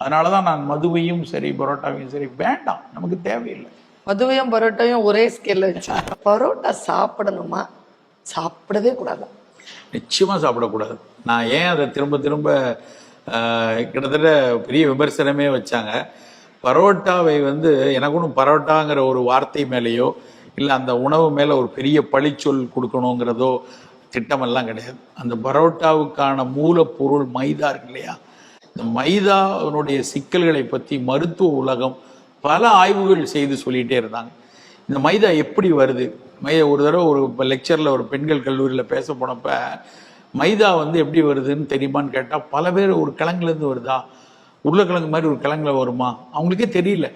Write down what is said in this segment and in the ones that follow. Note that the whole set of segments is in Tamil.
அதனால தான் நான் மதுவையும் சரி பரோட்டாவையும் சரி வேண்டாம் நமக்கு தேவையில்லை. மதுவையும் பரோட்டாவையும் ஒரே ஸ்கேல்ல வச்சு பரோட்டா சாப்பிடணுமா? சாப்பிடவே கூடாது. நிச்சயமாக சாப்பிடக்கூடாது. நான் ஏன் அதை திரும்ப திரும்ப கிட்டத்தட்ட பெரிய விமர்சனமே வச்சாங்க. பரோட்டாவை வந்து எனக்கு ஒன்றும் பரோட்டாங்கிற ஒரு வார்த்தை மேலேயோ இல்லை அந்த உணவு மேலே ஒரு பெரிய பழிச்சொல் கொடுக்கணுங்கிறதோ திட்டமெல்லாம் கிடையாது. அந்த பரோட்டாவுக்கான மூலப்பொருள் மைதா இருக்கு இல்லையா? இந்த மைதாவினுடைய சிக்கல்களை பற்றி மருத்துவ உலகம் பல ஆய்வுகள் செய்து சொல்லிகிட்டே இருந்தாங்க. இந்த மைதா எப்படி வருது? மைதா ஒரு தடவை ஒரு இப்போ லெக்சரில் ஒரு பெண்கள் கல்லூரியில் பேச போனப்போ மைதா வந்து எப்படி வருதுன்னு தெரியுமான்னு கேட்டால் பல பேர் ஒரு கிழங்குலேருந்து வருதா? உருளைக்கிழங்கு மாதிரி ஒரு கிழங்குல வருமா? அவங்களுக்கே தெரியல.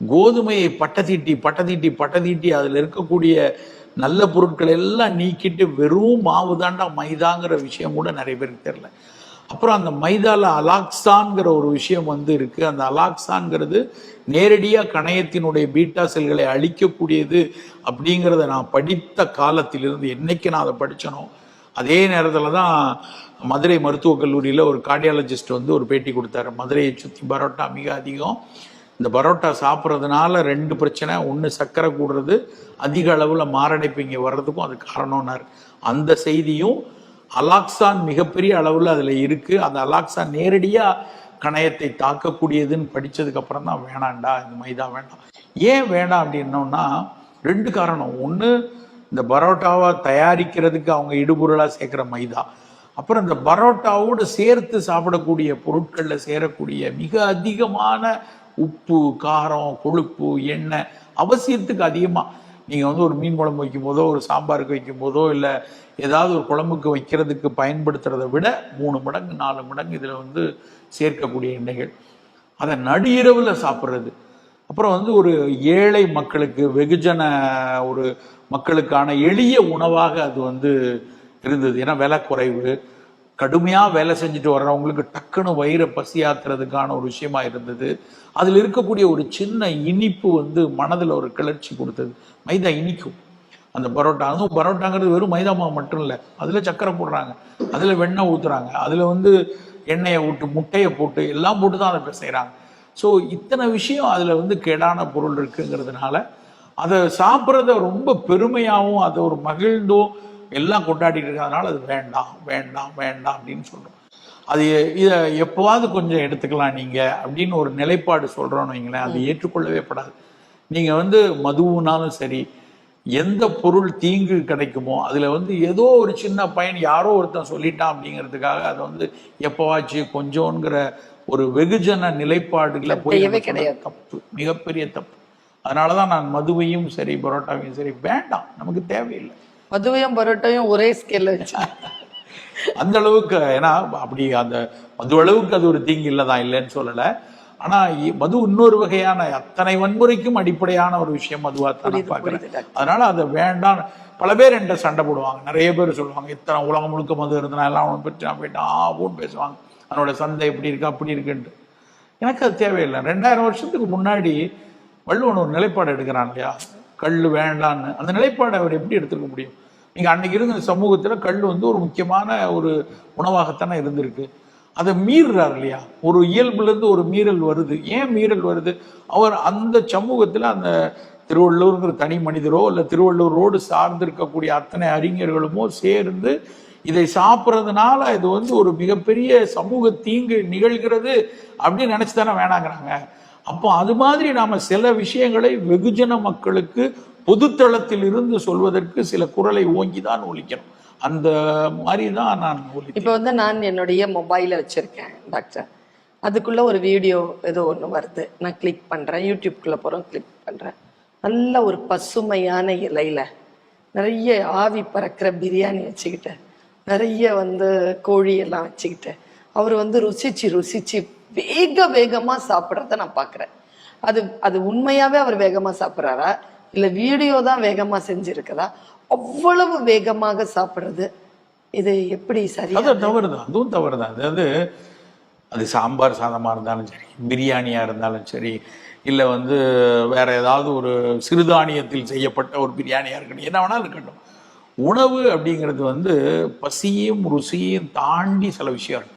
கோதுமையை பட்டை தீட்டி பட்டை தீட்டி பட்டை தீட்டி அதில் இருக்கக்கூடிய நல்ல பொருட்கள் எல்லாம் நீக்கிட்டு வெறும் மாவு தாண்டா மைதாங்கிற விஷயம் கூட நிறைய பேருக்கு தெரில அப்புறம் அந்த மைதால அலாக்சான்கிற ஒரு விஷயம் வந்து இருக்கு. அந்த அலாக்சான்கிறது நேரடியாக கணையத்தினுடைய பீட்டா செல்களை அழிக்கக்கூடியது அப்படிங்கிறத நான் படித்த காலத்திலிருந்து என்னைக்கு நான் அதை படித்தனோ அதே நேரத்தில் தான் மதுரை மருத்துவக் கல்லூரியில் ஒரு கார்டியாலஜிஸ்ட் வந்து ஒரு பேட்டி கொடுத்தாரு. மதுரையை சுற்றி பரோட்டா மிக அதிகம். இந்த பரோட்டா சாப்பிட்றதுனால ரெண்டு பிரச்சனை ஒன்று சர்க்கரை கூடுறது அதிக அளவில் மாரடைப்பு இங்கே வர்றதுக்கும் அது காரணம்னாரு. அந்த செய்தியும் அலாக்சான் மிகப்பெரிய அளவில் அதில் இருக்குது அந்த அலாக்சான் நேரடியாக கணையத்தை தாக்கக்கூடியதுன்னு படித்ததுக்கப்புறம் தான் வேணாண்டா இந்த மைதா வேண்டாம். ஏன் வேண்டாம் அப்படின்னோம்னா ரெண்டு காரணம். ஒன்று இந்த பரோட்டாவை தயாரிக்கிறதுக்கு அவங்க இடுபொருளாக சேர்க்குற மைதா. அப்புறம் இந்த பரோட்டாவோடு சேர்த்து சாப்பிடக்கூடிய பொருட்களில் சேரக்கூடிய மிக அதிகமான உப்பு காரம் கொழுப்பு எண்ணெய் அவசியத்துக்கு அதிகமாக நீங்கள் வந்து ஒரு மீன் குழம்பு வைக்கும் போதோ ஒரு சாம்பாருக்கு வைக்கும் போதோ இல்லை ஏதாவது ஒரு குழம்புக்கு வைக்கிறதுக்கு பயன்படுத்துறதை விட மூணு மடங்கு நாலு மடங்கு இதில் வந்து சேர்க்கக்கூடிய எண்ணெய்கள். அதை நடுஇரவில் சாப்பிட்றது. அப்புறம் வந்து ஒரு ஏழை மக்களுக்கு வெகுஜன ஒரு மக்களுக்கான எளிய உணவாக அது வந்து இருந்தது. ஏன்னா விலை குறைவு கடுமையாக வேலை செஞ்சுட்டு வர்றவங்களுக்கு டக்குன்னு வயிறை பசியாத்துறதுக்கான ஒரு விஷயமா இருந்தது. அதில் இருக்கக்கூடிய ஒரு சின்ன இனிப்பு வந்து மனதில் ஒரு கிளர்ச்சி கொடுத்தது. மைதா இனிக்கும். அந்த பரோட்டா அதுவும் பரோட்டாங்கிறது வெறும் மைதா மாவு மட்டும் இல்லை. அதில் சக்கரை போடுறாங்க. அதில் வெண்ணெய் ஊற்றுறாங்க அதில் வந்து எண்ணெயை விட்டு முட்டையை போட்டு எல்லாம் போட்டு தான் அதை செய்கிறாங்க ஸோ இத்தனை விஷயம் அதில் வந்து கேடான பொருள் இருக்குங்கிறதுனால அதை சாப்பிட்றத ரொம்ப பெருமையாகவும் அதை ஒரு மகிழ்ந்தும் எல்லாம் கொண்டாடிட்டு இருக்கிறதுனால அது வேண்டாம் வேண்டாம் வேண்டாம் அப்படின்னு சொல்கிறோம் அது இதை எப்போவாவது கொஞ்சம் எடுத்துக்கலாம் நீங்கள் அப்படின்னு ஒரு நிலைப்பாடு சொல்கிறோன்னு வைங்களேன். அது ஏற்றுக்கொள்ளவே படாது. நீங்கள் வந்து மதுவுனாலும் சரி எந்த பொருள் தீங்கு கிடைக்குமோ அதில் வந்து ஏதோ ஒரு சின்ன பயன் யாரோ ஒருத்தன் சொல்லிட்டான் அப்படிங்கிறதுக்காக அதை வந்து எப்போவாச்சு கொஞ்சோங்கிற ஒரு வெகுஜன நிலைப்பாடுகளை போய் கிடையாது. தப்பு. மிகப்பெரிய தப்பு. அதனால தான் நான் மதுவையும் சரி பரோட்டாவையும் சரி வேண்டாம். நமக்கு தேவையில்லை. மதுவையும் பரோட்டாவையும் ஒரே ஸ்கேல்ல வச்சு. அந்த அளவுக்கு ஏன்னா அப்படி அந்த மது அளவுக்கு அது ஒரு தீங்கு இல்லதான் இல்லைன்னு சொல்லலை. ஆனா மது இன்னொரு வகையான அத்தனை வன்முறைக்கும் அடிப்படையான ஒரு விஷயம் மதுவா தான் டாக்டர். அதனால அதை வேண்டாம். பல பேர் என்கிட்ட சண்டை போடுவாங்க. நிறைய பேர் சொல்லுவாங்க இத்தனை உலகம் முழுக்க மது இருந்தனா எல்லாம் அவனை பற்றி நான் போயிட்டு ஆவும் பேசுவாங்க. அவனோட சந்தை இப்படி இருக்கு அப்படி இருக்குன்ட்டு. எனக்கு அது தேவையில்லை. ரெண்டாயிரம் வருஷத்துக்கு முன்னாடி வள்ளுவன் ஒரு நிலைப்பாடு எடுக்கிறான் இல்லையா? கல் வேண்டான்னு. அந்த நிலைப்பாடை அவர் எப்படி எடுத்துக்க முடியும்? நீங்கள் அன்னைக்கு இருந்த சமூகத்தில் கல் வந்து ஒரு முக்கியமான ஒரு உணவாகத்தானே இருந்திருக்கு. அதை மீறுறார் இல்லையா? ஒரு இயல்புலேருந்து ஒரு மீறல் வருது. ஏன் மீறல் வருது? அவர் அந்த சமூகத்தில் அந்த திருவள்ளூருங்கிற தனி மனிதரோ இல்லை திருவள்ளூரோடு சார்ந்து இருக்கக்கூடிய அத்தனை அறிஞர்களுமோ சேர்ந்து இதை சாப்பிட்றதுனால இது வந்து ஒரு மிகப்பெரிய சமூக தீங்கு நிகழ்கிறது அப்படின்னு நினச்சி தானே வேணாங்கிறாங்க. அப்போ அது மாதிரி நாம் சில விஷயங்களை வெகுஜன மக்களுக்கு பொதுத்தளத்தில் இருந்து சொல்வதற்கு சில குரலை ஓங்கி தான் ஒழிக்கணும். அந்த மாதிரி தான் நான் ஒலித்தேன் இப்போ வந்து நான் என்னுடைய மொபைலை வச்சுருக்கேன் டாக்டர் அதுக்குள்ளே ஒரு வீடியோ ஏதோ ஒன்று வருது. நான் கிளிக் பண்ணுறேன் யூடியூப்குள்ளே போகிறோம் கிளிக் பண்ணுறேன் நல்ல ஒரு பசுமையான இலையில் நிறைய ஆவி பறக்கிற பிரியாணி வச்சுக்கிட்டு நிறைய வந்து கோழியெல்லாம் வச்சுக்கிட்டு அவர் வந்து ருசிச்சு ருசிச்சு வேக வேகமாக சாப்பிட்றத நான் பார்க்குறேன் அது அது உண்மையாகவே அவர் வேகமாக சாப்பிட்றாரா? இல்லை வீடியோ தான் வேகமாக செஞ்சுருக்குதா? அவ்வளவு வேகமாக சாப்பிட்றது இது எப்படி சரி அது தவறு தான் அதுவும் தவறு தான் அதாவது அது சாம்பார் சாதமாக இருந்தாலும் சரி பிரியாணியாக இருந்தாலும் சரி இல்லை வந்து வேற ஏதாவது ஒரு சிறுதானியத்தில் செய்யப்பட்ட ஒரு பிரியாணியாக இருக்கட்டும் என்ன வேணாலும் இருக்கட்டும். உணவு அப்படிங்கிறது வந்து பசியும் ருசியும் தாண்டி சில விஷயம் இருக்கு.